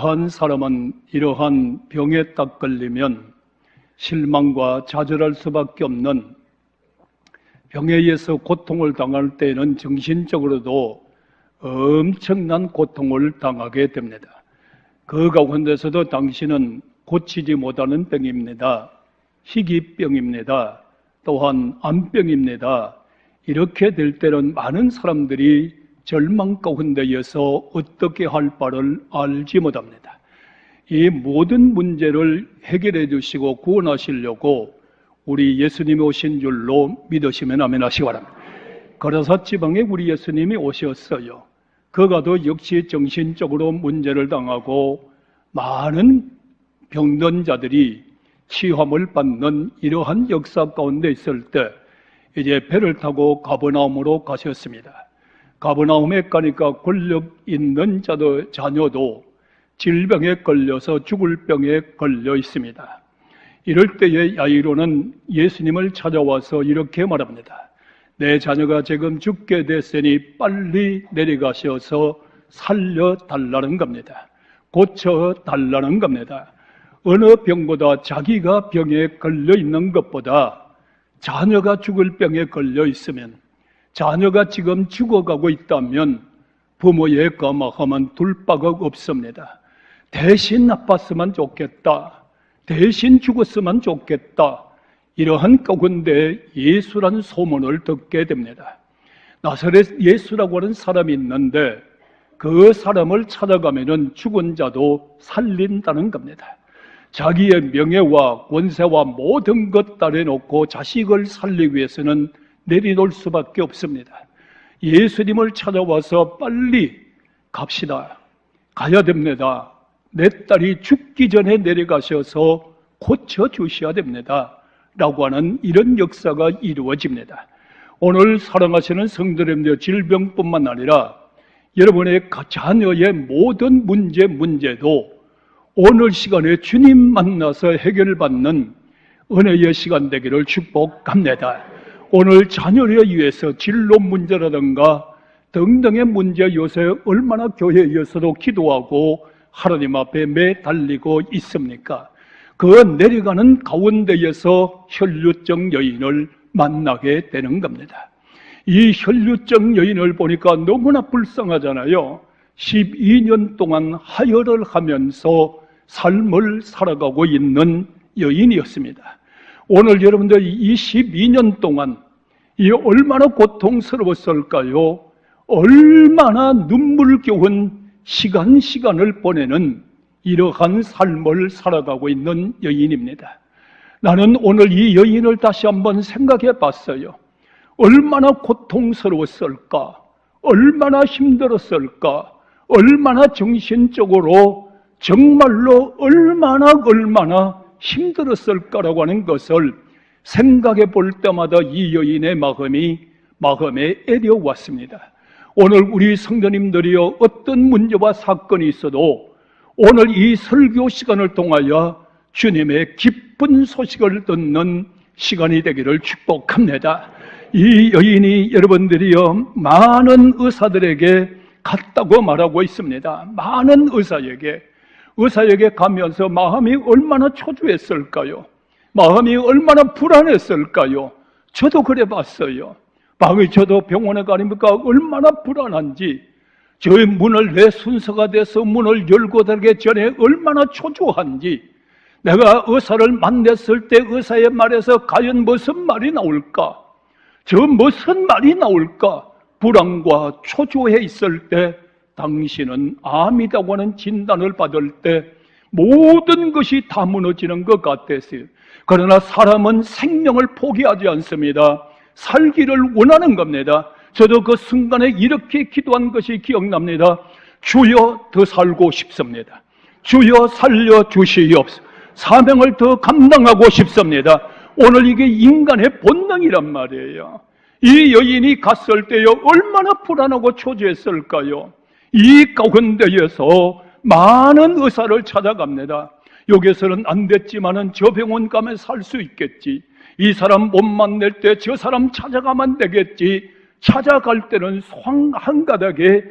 어떠한 사람은 이러한 병에 딱 걸리면 실망과 좌절할 수밖에 없는 병에 의해서 고통을 당할 때에는 정신적으로도 엄청난 고통을 당하게 됩니다. 그 가운데서도 당신은 고치지 못하는 병입니다. 희귀병입니다. 또한 암병입니다. 이렇게 될 때는 많은 사람들이 절망 가운데에서 어떻게 할 바를 알지 못합니다. 이 모든 문제를 해결해 주시고 구원하시려고 우리 예수님이 오신 줄로 믿으시면 아멘 하시기 바랍니다. 거라사 지방에 우리 예수님이 오셨어요. 그가도 역시 정신적으로 문제를 당하고 많은 병든 자들이 치유함을 받는 이러한 역사 가운데 있을 때 이제 배를 타고 가버나움으로 가셨습니다. 가버나움에 가니까 권력 있는 자도 자녀도 질병에 걸려서 죽을 병에 걸려 있습니다. 이럴 때에 야이로는 예수님을 찾아와서 이렇게 말합니다. 내 자녀가 지금 죽게 됐으니 빨리 내려가셔서 살려달라는 겁니다. 고쳐달라는 겁니다. 어느 병보다 자기가 병에 걸려 있는 것보다 자녀가 죽을 병에 걸려 있으면 자녀가 지금 죽어가고 있다면 부모의 거마함은 둘 바가 없습니다. 대신 아팠으면 좋겠다. 대신 죽었으면 좋겠다. 이러한 가운데 예수란 소문을 듣게 됩니다. 나사렛 예수라고 하는 사람이 있는데 그 사람을 찾아가면은 죽은 자도 살린다는 겁니다. 자기의 명예와 권세와 모든 것 따려놓고 자식을 살리기 위해서는 내리놓을 수밖에 없습니다. 예수님을 찾아와서 빨리 갑시다. 가야 됩니다. 내 딸이 죽기 전에 내려가셔서 고쳐 주셔야 됩니다. 라고 하는 이런 역사가 이루어집니다. 오늘 사랑하시는 성도님들 질병뿐만 아니라 여러분의 자녀의 모든 문제, 문제도 오늘 시간에 주님 만나서 해결받는 은혜의 시간 되기를 축복합니다. 오늘 자녀를 위해서 진로 문제라든가 등등의 문제 요새 얼마나 교회에서도 기도하고 하나님 앞에 매달리고 있습니까? 그 내려가는 가운데에서 혈류증 여인을 만나게 되는 겁니다. 이 혈류증 여인을 보니까 너무나 불쌍하잖아요. 12년 동안 하혈을 하면서 삶을 살아가고 있는 여인이었습니다. 오늘 여러분들 이 12년 동안 이 얼마나 고통스러웠을까요? 얼마나 눈물겨운 시간 시간을 보내는 이러한 삶을 살아가고 있는 여인입니다. 나는 오늘 이 여인을 다시 한번 생각해 봤어요. 얼마나 고통스러웠을까? 얼마나 힘들었을까? 얼마나 정신적으로 정말로 얼마나 얼마나 힘들었을 까라고 하는 것을 생각해 볼 때마다 이 여인의 마음이 마음에 애려왔습니다. 오늘 우리 성도님들이요 어떤 문제와 사건이 있어도 오늘 이 설교 시간을 통하여 주님의 기쁜 소식을 듣는 시간이 되기를 축복합니다. 이 여인이 여러분들이요 많은 의사들에게 갔다고 말하고 있습니다. 많은 의사에게 의사에게 가면서 마음이 얼마나 초조했을까요? 마음이 얼마나 불안했을까요? 저도 그래 봤어요. 마음이 저도 병원에 가니까 얼마나 불안한지 저의 문을 내 순서가 돼서 문을 열고 들기 전에 얼마나 초조한지 내가 의사를 만났을 때 의사의 말에서 과연 무슨 말이 나올까? 저 무슨 말이 나올까? 불안과 초조해 있을 때 당신은 암이라고 하는 진단을 받을 때 모든 것이 다 무너지는 것 같았어요. 그러나 사람은 생명을 포기하지 않습니다. 살기를 원하는 겁니다. 저도 그 순간에 이렇게 기도한 것이 기억납니다. 주여 더 살고 싶습니다. 주여 살려 주시옵소서. 사명을 더 감당하고 싶습니다. 오늘 이게 인간의 본능이란 말이에요. 이 여인이 갔을 때요, 얼마나 불안하고 초조했을까요? 이 가운데에서 많은 의사를 찾아갑니다. 여기서는 안 됐지만은 저 병원 가면 살 수 있겠지. 이 사람 못 만날 때저 사람 찾아가면 되겠지. 찾아갈 때는 한 가닥에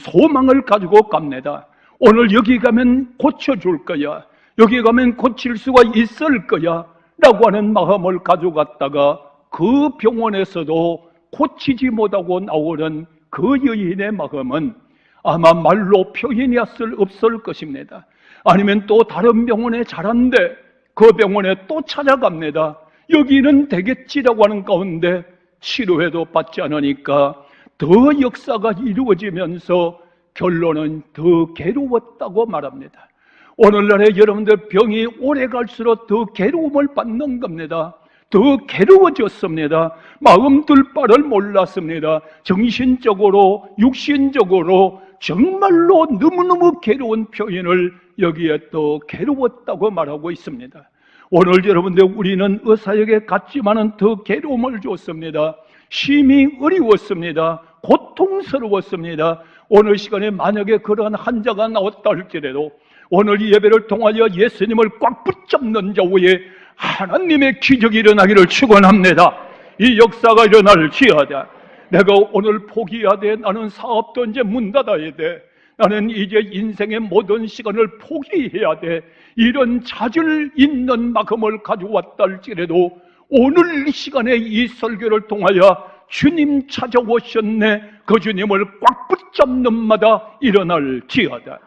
소망을 가지고 갑니다. 오늘 여기 가면 고쳐줄 거야. 여기 가면 고칠 수가 있을 거야. 라고 하는 마음을 가져갔다가 그 병원에서도 고치지 못하고 나오는 그 여인의 마음은 아마 말로 표현이 없을 것입니다. 아니면 또 다른 병원에 잘한데 그 병원에 또 찾아갑니다. 여기는 되겠지라고 하는 가운데 치료해도 받지 않으니까 더 역사가 이루어지면서 결론은 더 괴로웠다고 말합니다. 오늘날에 여러분들 병이 오래 갈수록 더 괴로움을 받는 겁니다. 더 괴로워졌습니다. 마음 둘 바를 몰랐습니다. 정신적으로, 육신적으로 정말로 너무너무 괴로운 표현을 여기에 또 괴로웠다고 말하고 있습니다. 오늘 여러분들 우리는 의사에게 갔지만은 더 괴로움을 줬습니다. 심히 어려웠습니다. 고통스러웠습니다. 오늘 시간에 만약에 그러한 환자가 나왔다 할지라도 오늘 이 예배를 통하여 예수님을 꽉 붙잡는 자 위에 하나님의 기적이 일어나기를 축원합니다. 이 역사가 일어날 지어다. 내가 오늘 포기해야 나는 사업도 이제 문 닫아야 돼. 나는 이제 인생의 모든 시간을 포기해야 돼. 이런 자질 있는 마음을 가져왔다 할지라도 오늘 이 시간에 이 설교를 통하여 주님 찾아오셨네. 그 주님을 꽉 붙잡는 마다 일어날 지어다.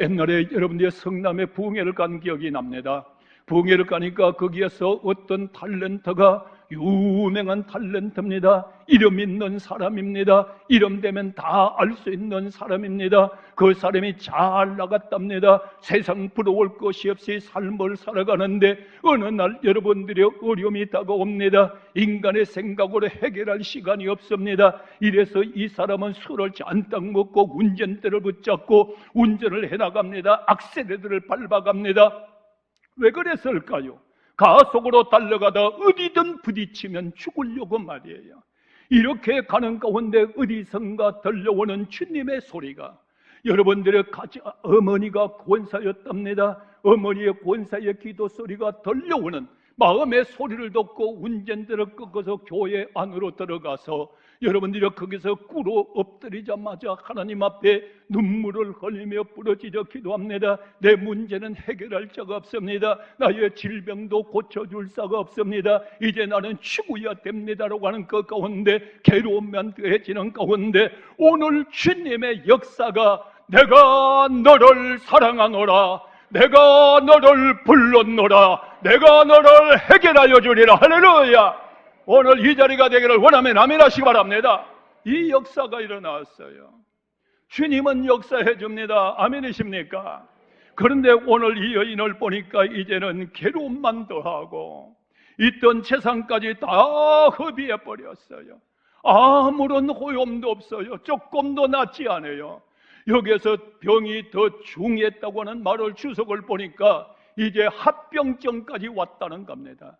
옛날에 여러분들의 성남에 부흥회를 간 기억이 납니다. 부흥회를 가니까 거기에서 어떤 탤런트가 유명한 탤런트입니다. 이름 있는 사람입니다. 이름 되면 다 알 수 있는 사람입니다. 그 사람이 잘 나갔답니다. 세상 부러울 것이 없이 삶을 살아가는데 어느 날 여러분들의 어려움이 다가옵니다. 인간의 생각으로 해결할 시간이 없습니다. 이래서 이 사람은 술을 잔뜩 먹고 운전대를 붙잡고 운전을 해나갑니다. 악셀레들을 밟아갑니다. 왜 그랬을까요? 가속으로 달려가다 어디든 부딪히면 죽으려고 말이에요. 이렇게 가는 가운데 어디선가 들려오는 주님의 소리가 여러분들의 가지, 어머니가 권사였답니다. 어머니의 권사의 기도 소리가 들려오는 마음의 소리를 듣고 운전대를 꺾어서 교회 안으로 들어가서 여러분들이 거기서 꿇어 엎드리자마자 하나님 앞에 눈물을 흘리며 부러지려 기도합니다. 내 문제는 해결할 자가 없습니다. 나의 질병도 고쳐줄 자가 없습니다. 이제 나는 죽어야 됩니다라고 하는 그 가운데 괴로움만 더해지는 가운데 오늘 주님의 역사가 내가 너를 사랑하노라 내가 너를 불렀노라 내가 너를 해결하여 주리라 할렐루야 오늘 이 자리가 되기를 원하면 아멘 하시기 바랍니다. 이 역사가 일어났어요. 주님은 역사해 줍니다. 아멘이십니까? 그런데 오늘 이 여인을 보니까 이제는 괴로움만 더하고 있던 재산까지 다 허비해 버렸어요. 아무런 호염도 없어요. 조금도 낫지 않아요. 여기에서 병이 더 중했다고 하는 말을 주석을 보니까 이제 합병증까지 왔다는 겁니다.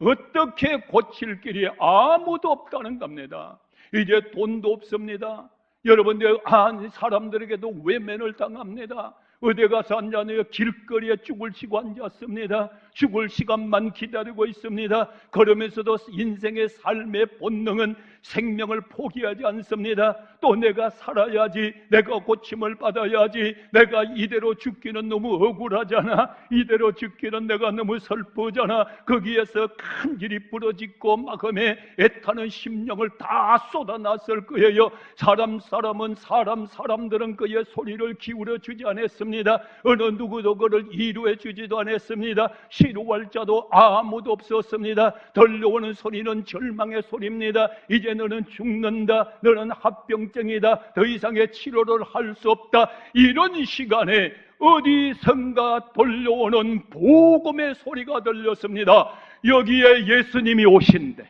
어떻게 고칠 길이 아무도 없다는 겁니다. 이제 돈도 없습니다. 여러분들 한 사람들에게도 외면을 당합니다. 어디 가서 앉았네요. 길거리에 죽을 치고 앉았습니다. 죽을 시간만 기다리고 있습니다. 그러면서도 인생의 삶의 본능은 생명을 포기하지 않습니다. 또 내가 살아야지, 내가 고침을 받아야지, 내가 이대로 죽기는 너무 억울하잖아. 이대로 죽기는 내가 너무 슬프잖아. 거기에서 큰 일이 부러지고 마음에 애타는 심령을 다 쏟아놨을 거예요. 사람 사람은 사람 사람들은 그의 소리를 기울여 주지 않았습니다. 어느 누구도 그를 이루어 주지도 않았습니다. 시 루할 자도 아무도 없었습니다. 들려오는 소리는 절망의 소리입니다. 이제 너는 죽는다. 너는 합병증이다. 더 이상의 치료를 할 수 없다. 이런 시간에 어디선가 돌려오는 복음의 소리가 들렸습니다. 여기에 예수님이 오신대.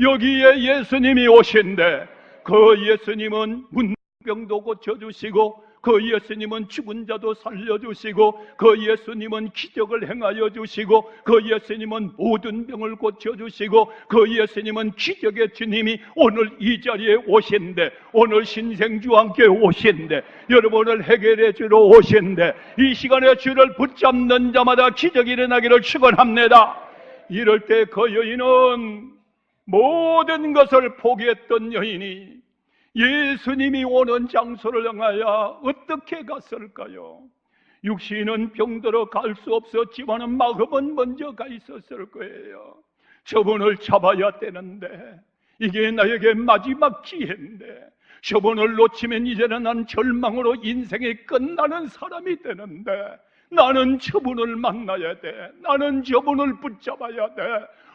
여기에 예수님이 오신대. 그 예수님은 문병도 고쳐주시고 그 예수님은 죽은 자도 살려주시고 그 예수님은 기적을 행하여 주시고 그 예수님은 모든 병을 고쳐주시고 그 예수님은 기적의 주님이 오늘 이 자리에 오신데 오늘 신생주와 함께 오신데 여러분을 해결해 주러 오신데 이 시간에 주를 붙잡는 자마다 기적이 일어나기를 축원합니다. 이럴 때 그 여인은 모든 것을 포기했던 여인이 예수님이 오는 장소를 향하여 어떻게 갔을까요? 육신은 병들어 갈 수 없었지만은 마음은 먼저 가 있었을 거예요. 저분을 잡아야 되는데 이게 나에게 마지막 기회인데 저분을 놓치면 이제는 난 절망으로 인생이 끝나는 사람이 되는데 나는 저분을 만나야 돼. 나는 저분을 붙잡아야 돼.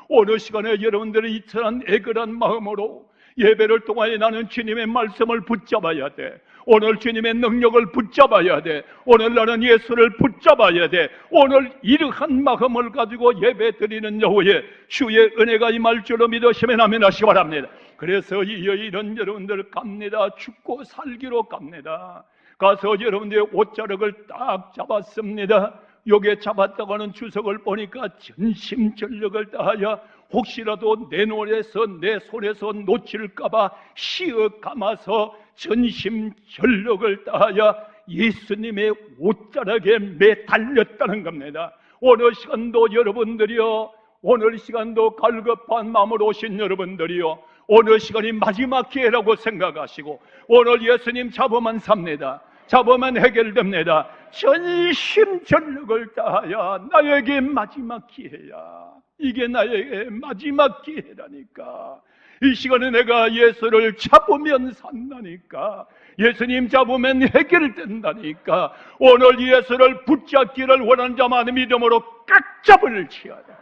어느 시간에 여러분들이 이처럼 애걸한 마음으로 예배를 통하여 나는 주님의 말씀을 붙잡아야 돼. 오늘 주님의 능력을 붙잡아야 돼. 오늘 나는 예수를 붙잡아야 돼. 오늘 이러한 마음을 가지고 예배 드리는 여호의 주의 은혜가 임할 줄로 믿으시면 아멘 하시기 바랍니다. 그래서 이 여인은 여러분들 갑니다. 죽고 살기로 갑니다. 가서 여러분들의 옷자락을 딱 잡았습니다. 요게 잡았다고는 주석을 보니까 전심전력을 다하여 혹시라도 내 눈에서 내 손에서 놓칠까봐 시어 감아서 전심전력을 다하여 예수님의 옷자락에 매달렸다는 겁니다. 오늘 시간도 여러분들이요, 오늘 시간도 갈급한 마음으로 오신 여러분들이요, 오늘 시간이 마지막 기회라고 생각하시고 오늘 예수님 잡으면 삽니다. 잡으면 해결됩니다. 전심전력을 다하여 나에게 마지막 기회야. 이게 나에게 마지막 기회라니까. 이 시간에 내가 예수를 잡으면 산다니까. 예수님 잡으면 해결된다니까. 오늘 예수를 붙잡기를 원하는 자마다 믿음으로 깍 잡을 치하다.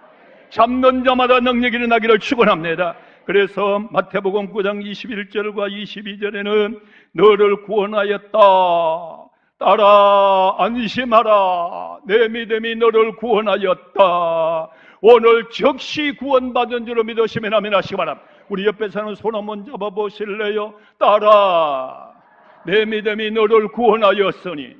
잡는 자마다 능력이 일어나기를 축원합니다. 그래서 마태복음 9장 21절과 22절에는 너를 구원하였다. 따라 안심하라. 내 믿음이 너를 구원하였다. 오늘 즉시 구원받은 줄로 믿으시면 아멘 하시기 바랍니다. 우리 옆에 사는 손 한번 잡아보실래요? 따라. 내 믿음이 너를 구원하였으니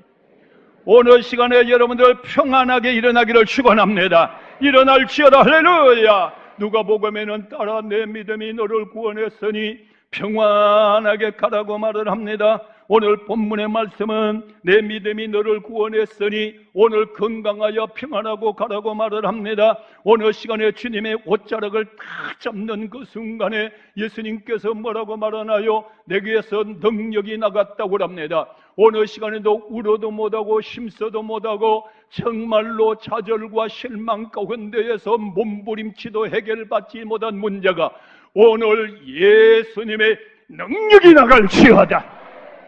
오늘 시간에 여러분들 평안하게 일어나기를 축원합니다. 일어날 지어다 할렐루야. 누가복음에는 따라 내 믿음이 너를 구원했으니 평안하게 가라고 말을 합니다. 오늘 본문의 말씀은 내 믿음이 너를 구원했으니 오늘 건강하여 평안하고 가라고 말을 합니다. 오늘 시간에 주님의 옷자락을 딱 잡는 그 순간에 예수님께서 뭐라고 말하나요? 내게서 능력이 나갔다고 합니다. 오늘 시간에도 울어도 못하고 힘써도 못하고 정말로 좌절과 실망 가운데에서 몸부림치도 해결받지 못한 문제가 오늘 예수님의 능력이 나갈지어다.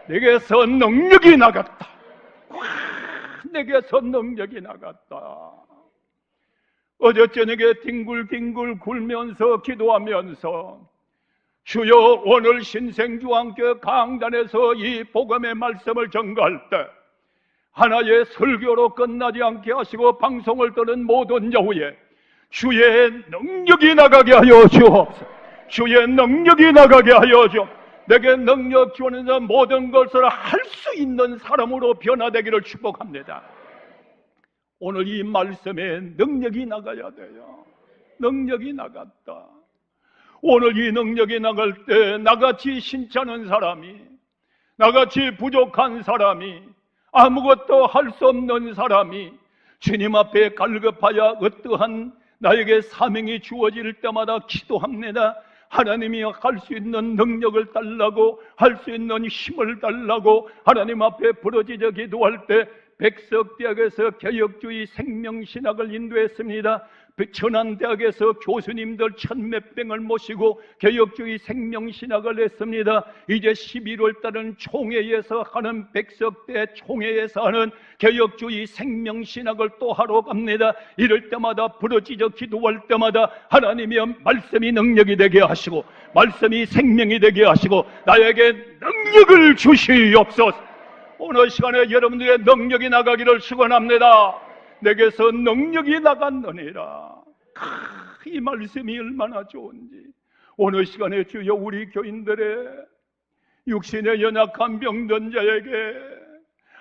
내게서 능력이 나갔다. 와, 내게서 능력이 나갔다. 어제 저녁에 뒹굴뒹굴 굴면서 기도하면서 주여 오늘 신생주왕교 강단에서 이 복음의 말씀을 전가할 때 하나의 설교로 끝나지 않게 하시고 방송을 듣는 모든 여후에 주의 능력이 나가게 하여 주옵소서 주의 능력이 나가게 하여 주옵소서 내게 능력 주어서 모든 것을 할 수 있는 사람으로 변화되기를 축복합니다. 오늘 이 말씀에 능력이 나가야 돼요. 능력이 나갔다. 오늘 이 능력이 나갈 때 나같이 신찮은 사람이, 나같이 부족한 사람이, 아무것도 할 수 없는 사람이 주님 앞에 갈급하여 어떠한 나에게 사명이 주어질 때마다 기도합니다. 하나님이 할 수 있는 능력을 달라고 할 수 있는 힘을 달라고 하나님 앞에 부러지져 기도할 때 백석대학에서 개혁주의 생명신학을 인도했습니다. 천안대학에서 교수님들 천몇 병을 모시고 개혁주의 생명신학을 했습니다. 이제 11월 달은 총회에서 하는 백석대 총회에서 하는 개혁주의 생명신학을 또 하러 갑니다. 이럴 때마다 부러지져 기도할 때마다 하나님이 말씀이 능력이 되게 하시고 말씀이 생명이 되게 하시고 나에게 능력을 주시옵소서. 오늘 시간에 여러분들의 능력이 나가기를 축원합니다. 내게서 능력이 나갔느니라. 크, 이 말씀이 얼마나 좋은지. 오늘 시간에 주여 우리 교인들의 육신의 연약한 병든 자에게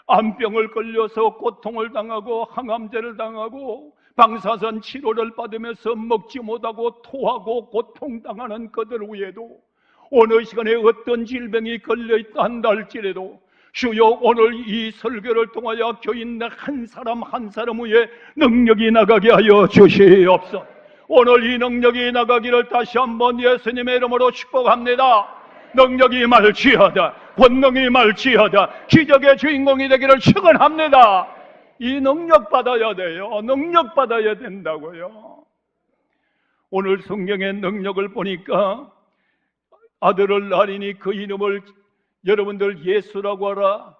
암병을 걸려서 고통을 당하고 항암제를 당하고 방사선 치료를 받으면서 먹지 못하고 토하고 고통당하는 그들 위에도 어느 시간에 어떤 질병이 걸려 있다 한다 할지라도 주여 오늘 이 설교를 통하여 교인 한 사람 한 사람 위에 능력이 나가게 하여 주시옵소서. 오늘 이 능력이 나가기를 다시 한번 예수님의 이름으로 축복합니다. 능력이 말지어다. 권능이 말지어다. 기적의 주인공이 되기를 축원합니다. 이 능력 받아야 돼요. 능력 받아야 된다고요. 오늘 성경의 능력을 보니까 아들을 낳으니 그 이름을 여러분들 예수라고 하라.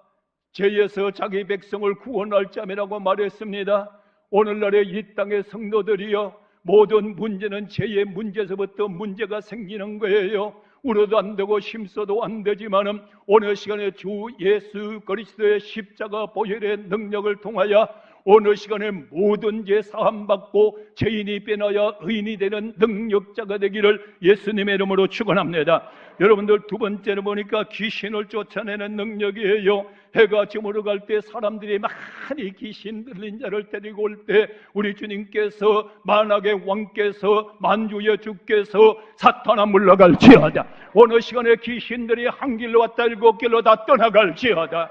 죄에서 자기 백성을 구원할 자매라고 말했습니다. 오늘날의 이 땅의 성도들이여 모든 문제는 죄의 문제에서부터 문제가 생기는 거예요. 울어도 안 되고 심써도 안 되지만은 오늘 시간에 주 예수 그리스도의 십자가 보혈의 능력을 통하여 어느 시간에 모든 죄 사함 받고 죄인이 빼놔야 의인이 되는 능력자가 되기를 예수님의 이름으로 축원합니다. 여러분들 두 번째로 보니까 귀신을 쫓아내는 능력이에요. 해가 저물어 갈 때 사람들이 많이 귀신 들린 자를 데리고 올 때 우리 주님께서 만악의 왕께서 만주의 주께서 사탄아 물러갈지어다. 어느 시간에 귀신들이 한 길로 왔다 일곱 길로 다 떠나갈지어다.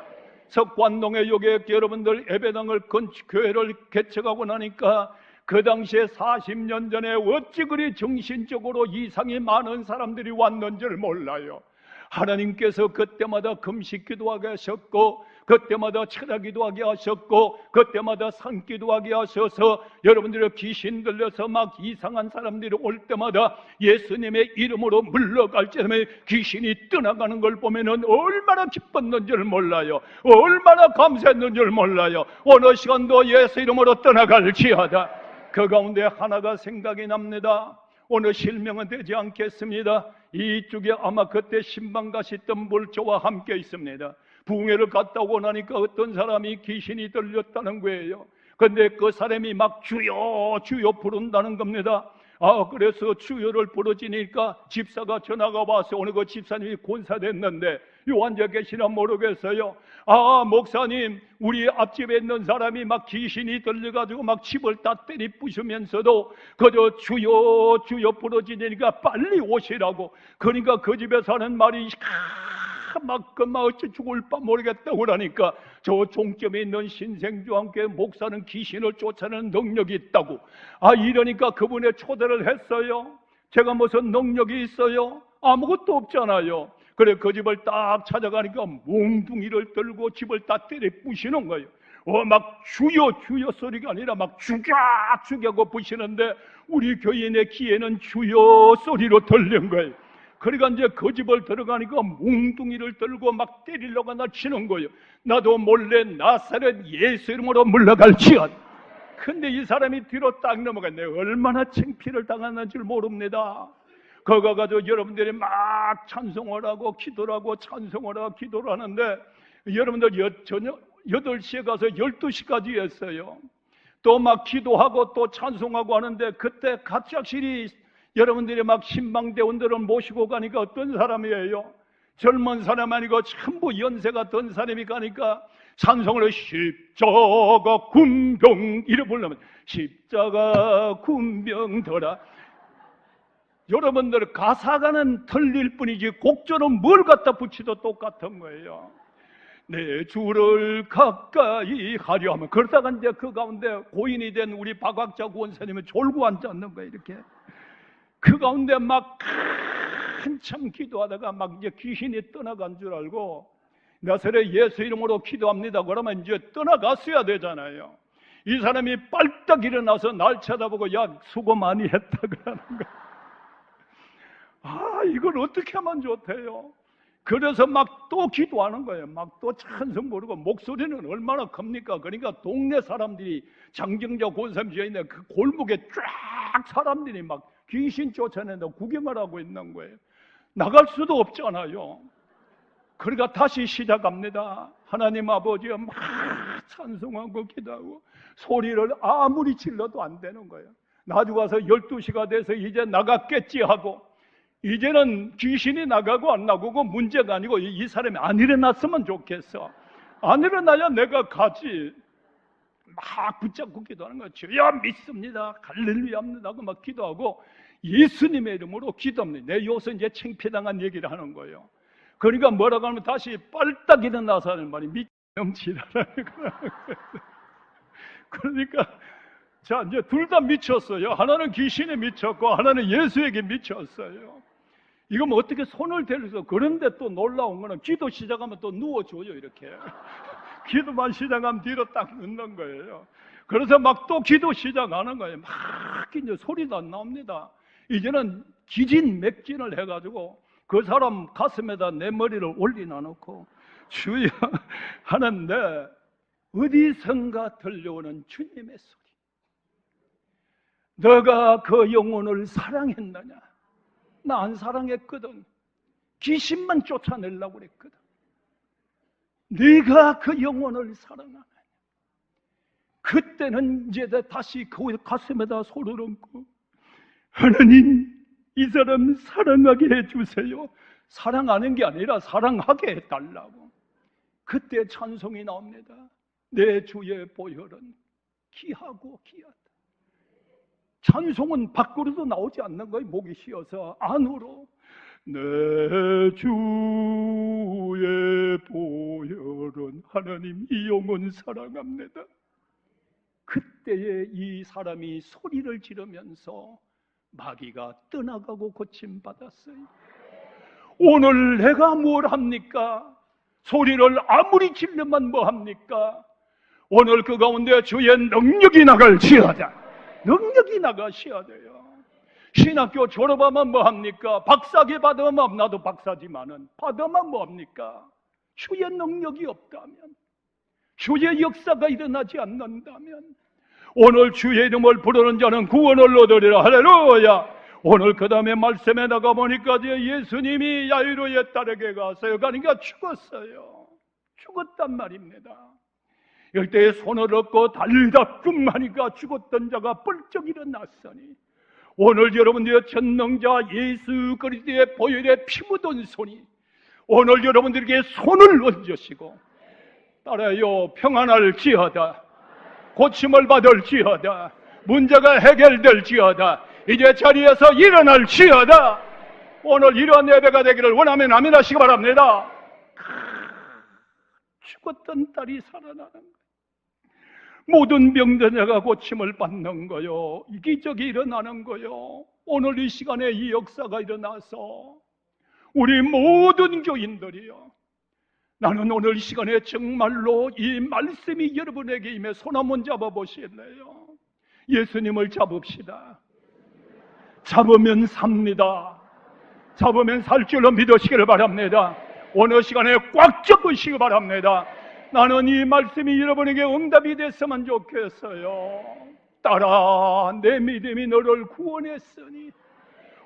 석관동에 요게 여러분들 예배당을 건축 교회를 개척하고 나니까 그 당시에 40년 전에 어찌 그리 정신적으로 이상이 많은 사람들이 왔는지를 몰라요. 하나님께서 그때마다 금식 기도하게 하셨고 그때마다 철학 기도 하게 하셨고 그때마다 산 기도 하게 하셔서 여러분들의 귀신 들려서 막 이상한 사람들이 올 때마다 예수님의 이름으로 물러갈 때에 귀신이 떠나가는 걸 보면은 얼마나 기뻤는지를 몰라요. 얼마나 감사했는지를 몰라요. 어느 시간도 예수 이름으로 떠나갈지어다. 그 가운데 하나가 생각이 납니다. 오늘 실명은 되지 않겠습니다. 이쪽에 아마 그때 신방 가셨던 물조와 함께 있습니다. 붕해를 갔다 오고 나니까 어떤 사람이 귀신이 들렸다는 거예요. 근데 그 사람이 막 주여 주여 부른다는 겁니다. 아 그래서 주여를 부르지니까 집사가 전화가 와서 오늘 그 집사님이 권사됐는데 요 앉아 계시나 모르겠어요. 아 목사님 우리 앞집에 있는 사람이 막 귀신이 들려가지고 막 집을 다 때리 부수면서도 그저 주여 주여 부르지니까 빨리 오시라고. 그러니까 그 집에 사는 말이 막 그만 어찌 죽을 바 모르겠다고 그러니까 저 종점에 있는 신생주와 함께 목사는 귀신을 쫓아내는 능력이 있다고. 아 이러니까 그분의 초대를 했어요. 제가 무슨 능력이 있어요? 아무것도 없잖아요. 그래 그 집을 딱 찾아가니까 몽둥이를 들고 집을 다 때려 부시는 거예요. 어, 막 주여 주여 소리가 아니라 막 죽여 죽여고 부시는데 우리 교인의 귀에는 주여 소리로 들린 거예요 그러니까 이제 그 집을 들어가니까 몽둥이를 들고 막 때리려고 나 치는 거예요. 나도 몰래 나사렛 예수 이름으로 물러갈지언. 근데 이 사람이 뒤로 딱 넘어갔네. 얼마나 창피를 당했는지 모릅니다. 거가 가지고 여러분들이 막 찬송을 하고 기도를 하고 찬송을 하고 기도를 하는데 여러분들 여, 저녁 8시에 가서 12시까지 했어요. 또 막 기도하고 또 찬송하고 하는데 그때 갑작실이 여러분들이 막 신방대원들을 모시고 가니까 어떤 사람이에요? 젊은 사람 아니고 전부 연세가 든 사람이 가니까 찬송을 십자가 군병 이래 부르면 십자가 군병더라. 여러분들 가사가는 틀릴 뿐이지 곡조는 뭘 갖다 붙이도 똑같은 거예요. 내 주를 가까이 하려 하면 그러다가 이제 그 가운데 고인이 된 우리 박학자 구원사님은 졸고 앉았는 거예요 이렇게 그 가운데 막 한참 기도하다가 막 이제 귀신이 떠나간 줄 알고 나사렛 예수 이름으로 기도합니다. 그러면 이제 떠나갔어야 되잖아요. 이 사람이 빨딱 일어나서 날 쳐다보고 야 수고 많이 했다 그러는 거야. 아 이걸 어떻게 하면 좋대요? 그래서 막 또 기도하는 거예요. 막 또 찬성 부르고 목소리는 얼마나 큽니까? 그러니까 동네 사람들이 장정자 권삼 지에 있는 그 골목에 쫙 사람들이 막 귀신 쫓아낸다 구경을 하고 있는 거예요. 나갈 수도 없잖아요. 그러니까 다시 시작합니다. 하나님 아버지가 막 찬송하고 기도하고 소리를 아무리 질러도 안 되는 거예요. 나중 와서 12시가 돼서 이제 나갔겠지 하고 이제는 귀신이 나가고 안 나가고 문제가 아니고 이 사람이 안 일어났으면 좋겠어. 안 일어나야 내가 가지. 막 붙잡고 기도하는 거예요. 믿습니다. 갈릴루야입니다. 하고 막 기도하고 예수님의 이름으로 기도합니다. 내 요새 이제 창피당한 얘기를 하는 거예요. 그러니까 뭐라고 하면 다시 빨딱 일어나서 하는 말이 미치라는 거예요. 그러니까 자 이제 둘 다 미쳤어요. 하나는 귀신에 미쳤고 하나는 예수에게 미쳤어요. 이거 뭐 어떻게 손을 대서 그런데 또 놀라운 거는 기도 시작하면 또 누워줘요 이렇게 기도만 시작하면 뒤로 딱 눕는 거예요. 그래서 막 또 기도 시작하는 거예요. 막 이제 소리도 안 나옵니다. 이제는 기진 맥진을 해가지고 그 사람 가슴에다 내 머리를 올리놔 놓고 주여 하는데 어디선가 들려오는 주님의 소리. 너가 그 영혼을 사랑했느냐? 나 안 사랑했거든. 귀신만 쫓아내려고 그랬거든. 네가 그 영혼을 사랑하느냐. 그때는 이제 다시 그 가슴에다 손을 얹고 하나님 이 사람 사랑하게 해주세요. 사랑하는 게 아니라 사랑하게 해달라고. 그때 찬송이 나옵니다. 내 주의 보혈은 귀하고 귀하다. 찬송은 밖으로도 나오지 않는 거예요. 목이 쉬어서 안으로 내 주의 보혈은 하나님 이 영혼 사랑합니다. 그때에 이 사람이 소리를 지르면서 마귀가 떠나가고 고침 받았어요. 오늘 내가 뭘 합니까? 소리를 아무리 질르면 뭐 합니까? 오늘 그 가운데 주의 능력이 나갈지어다. 능력이 나가셔야 돼요. 신학교 졸업하면 뭐 합니까? 박사기 받으면 나도 박사지만은 받으면 뭐 합니까? 주의 능력이 없다면, 주의 역사가 일어나지 않는다면, 오늘 주의 이름을 부르는 자는 구원을 얻으리라. 할렐루야! 오늘 그 다음에 말씀에 나가 보니까 예수님이 야이로의 딸에게 가서요. 가니까 죽었어요. 죽었단 말입니다. 이때 손을 얻고 달다끔 하니까 죽었던 자가 뻘쩍 일어났으니 오늘 여러분들의 전능자 예수 그리스도의 보혈에 피 묻은 손이 오늘 여러분들에게 손을 얹으시고 따라요 평안할지어다 고침을 받을지어다 문제가 해결될지어다 이제 자리에서 일어날지어다 오늘 이러한 예배가 되기를 원하면 아멘 하시기 바랍니다 죽었던 딸이 살아나는 거예요. 모든 병자가 고침을 받는 거요. 이기적이 일어나는 거요. 오늘 이 시간에 이 역사가 일어나서 우리 모든 교인들이요. 나는 오늘 이 시간에 정말로 이 말씀이 여러분에게 임해 손 한번 잡아보실래요? 예수님을 잡읍시다. 잡으면 삽니다. 잡으면 살 줄로 믿으시기를 바랍니다. 오늘 시간에 꽉 잡으시기 바랍니다. 나는 이 말씀이 여러분에게 응답이 됐으면 좋겠어요. 따라 내 믿음이 너를 구원했으니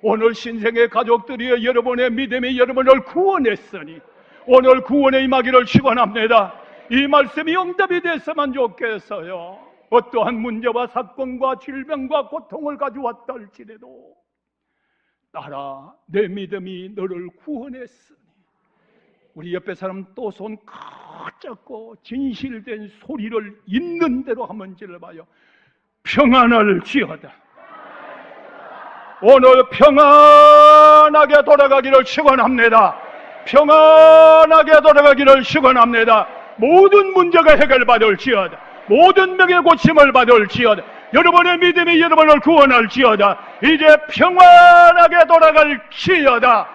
오늘 신생의 가족들이 여러분의 믿음이 여러분을 구원했으니 오늘 구원의 임하기를 축원합니다. 이 말씀이 응답이 됐으면 좋겠어요. 어떠한 문제와 사건과 질병과 고통을 가져왔다 할지라도 따라 내 믿음이 너를 구원했으니 우리 옆에 사람 또손 커잡고 진실된 소리를 있는 대로 한번 질러봐요. 평안을 지어다. 오늘 평안하게 돌아가기를 축원합니다. 평안하게 돌아가기를 축원합니다. 모든 문제가 해결받을지어다. 모든 명예 고침을 받을지어다. 여러분의 믿음이 여러분을 구원할지어다. 이제 평안하게 돌아갈지어다.